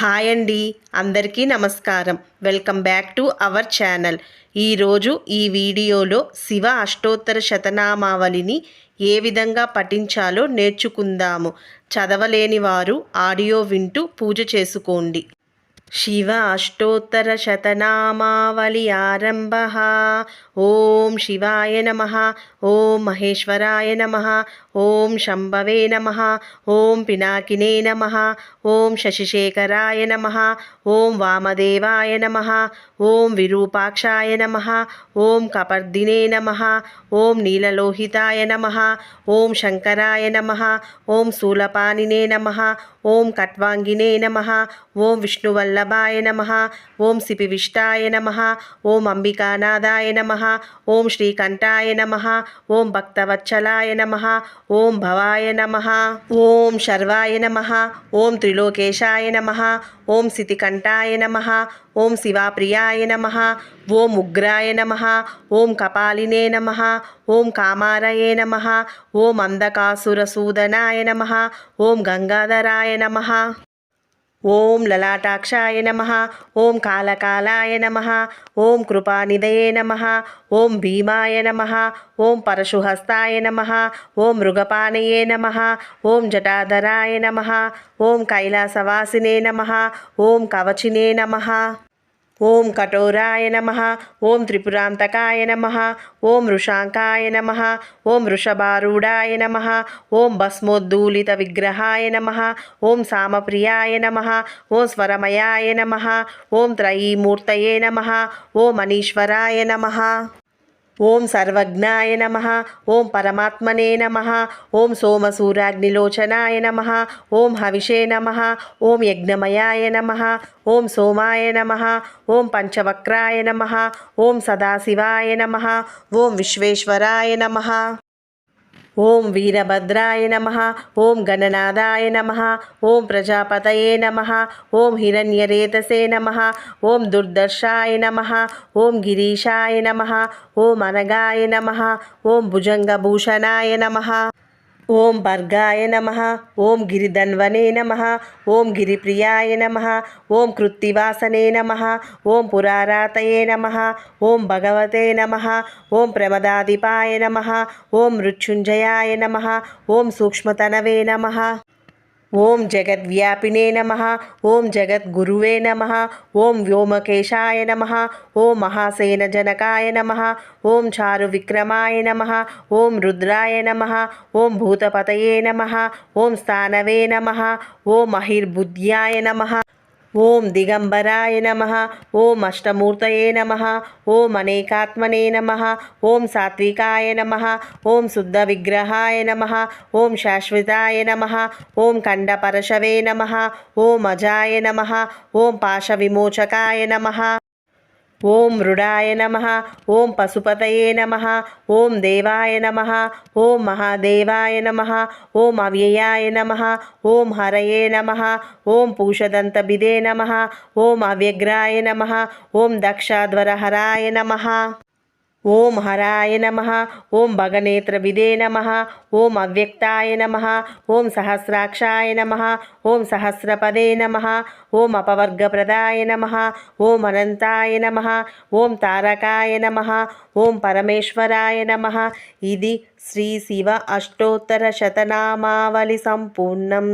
Hi అండి అందరికీ నమస్కారం. Welcome back to our channel. ఈరోజు ఈ వీడియోలో శివ అష్టోత్తర శతనామావళిని ఏ విధంగా పఠించాలో నేర్చుకుందాము. చదవలేని వారు ఆడియో వింటూ పూజ చేసుకోండి. శివ అష్టోత్తర శతనామావళి ఆరంభ. ఓం శివాయ నమ. ఓం మహేశ్వరాయ నమ. ఓం శంభవే నమ. ఓం పినాకినే నమ. ఓం శశిశేఖరాయ నమ ఓం వామదేవాయ నమ ఓం విరూపాక్షాయ నమ ఓం కపర్దినే నమ ఓం నీలలోహితాయ నమ ఓం శంకరాయ నమ ఓం శూలపానినే నమ ఓం కట్వాంగినే నమ ఓం విష్ణువల్లభాయ నమ ఓం సిపివిష్టాయ నమ ఓం అంబికానాథాయ నమ ఓం శ్రీకంఠాయ నమ ఓం భక్తవత్సలాయ నమ ఓం భవాయ నమ ఓం శర్వాయ నమ ఓం త్రి త్రిలోకేశాయ నమ. ఓం సితికంఠాయ నమ. ఓం శివాప్రియాయ నమ. ఓం ఉగ్రాయ నమ. ఓం కపాలినే నమ. ఓం కామారయే నమ. ఓం అంధకాసురసూదనాయ నమ. ఓం గంగాధరాయ నమ. ఓం లలాటాక్షాయ నమ ఓం కాలకాలాయ నమ ఓం కృపానిదయే నమ ఓం భీమాయ నమ ఓం పరశుహస్తాయ నమ ఓం మృగపానయే నమ ఓం జటాధరాయ నమ ఓం కైలాసవాసినే నమ ఓం కవచినే నమ. ఓం కఠోరాయ నమ ఓం త్రిపురాంతకాయ నమ ఓం వృషాంకాయ నమ ఓం వృషభారూఢాయ నమ ఓం భస్మోద్దూలిత విగ్రహాయ నమ ఓం సామప్రియాయ నమ ఓం స్వరమయాయ నమ ఓం త్రయీమూర్తయే నమ ఓం మనీశ్వరాయ నమ. ఓం సర్వజ్ఞాయ నమ ఓం పరమాత్మనే నమ ఓం సోమసూరాగ్నిలోచనాయ నమ ఓం హవిషే నమ ఓం యజ్ఞమయాయ నమ ఓం సోమాయ నమ ఓం పంచవక్రాయ నమ ఓం సదాశివాయ నమ ఓం విశ్వేశ్వరాయ నమ. ఓం వీరభద్రాయ నమ ఓం గణనాథాయ నమ ఓం ప్రజాపతయే నమ ఓం హిరణ్యరేతసే నమ ఓం దుర్దర్శాయ నమ ఓం గిరీశాయ నమ ఓం అనగాయ నమ ఓం భుజంగభూషణాయ నమ. ఓం భర్గాయ నమ ఓం గిరిధన్వనే నమ ఓం గిరిప్రియాయ నమ ఓం కృత్తివాసనే నమ ఓం పురారాతయే నమ ఓం భగవతే నమ ఓం ప్రమదాధిపాయ నమ ఓం మృత్యుంజయాయ నమ ఓం సూక్ష్మతనవే నమ. ఓం జగద్వ్యాపినే నమ ఓం జగద్గురువే నమ ఓం వ్యోమకేశాయ నమ ఓం మహాసేన జనకాయ నమ ఓం చారు విక్రమాయ నమ ఓం రుద్రాయ నమ ఓం భూతపతయే నమ ఓం స్థానవే నమ ఓం మహిర్బుద్ధ్యాయ నమ. ఓం దిగంబరాయ నమ ఓం అష్టమూర్తయే నమ ఓం అనేకాత్మనే నమ ఓం సాత్వికాయ నమ ఓం శుద్ధ విగ్రహాయ నమ ఓం శాశ్వతాయ నమ ఓం ఖండపరశవే నమ ఓం అజాయ నమ ఓం పాశవిమోచకాయ నమ. ఓం మృడాయ నమ ఓం పశుపతయే నమ ఓం దేవాయ నమ ఓం మహాదేవాయ నమ ఓం అవ్యయాయ నమ ఓం హరయే నమ ఓం పూషదంతబిదే నమ ఓం అవ్యగ్రాయ నమ ఓం దక్షాధ్వరహరాయ నమ. ఓం హరాయ నమ. ఓం భగనేత్ర విదే నమ. ఓం అవ్యక్తాయ నమ. ఓం సహస్రాక్షాయ నమ. ఓం సహస్రపదే నమ. ఓం అపవర్గప్రదాయ నమ. ఓం అనంతాయ నమ. ఓం తారకాయ నమ. ఓం పరమేశ్వరాయ నమ. ఇది శ్రీ శివ అష్టోత్తర శతనామావళి సంపూర్ణం.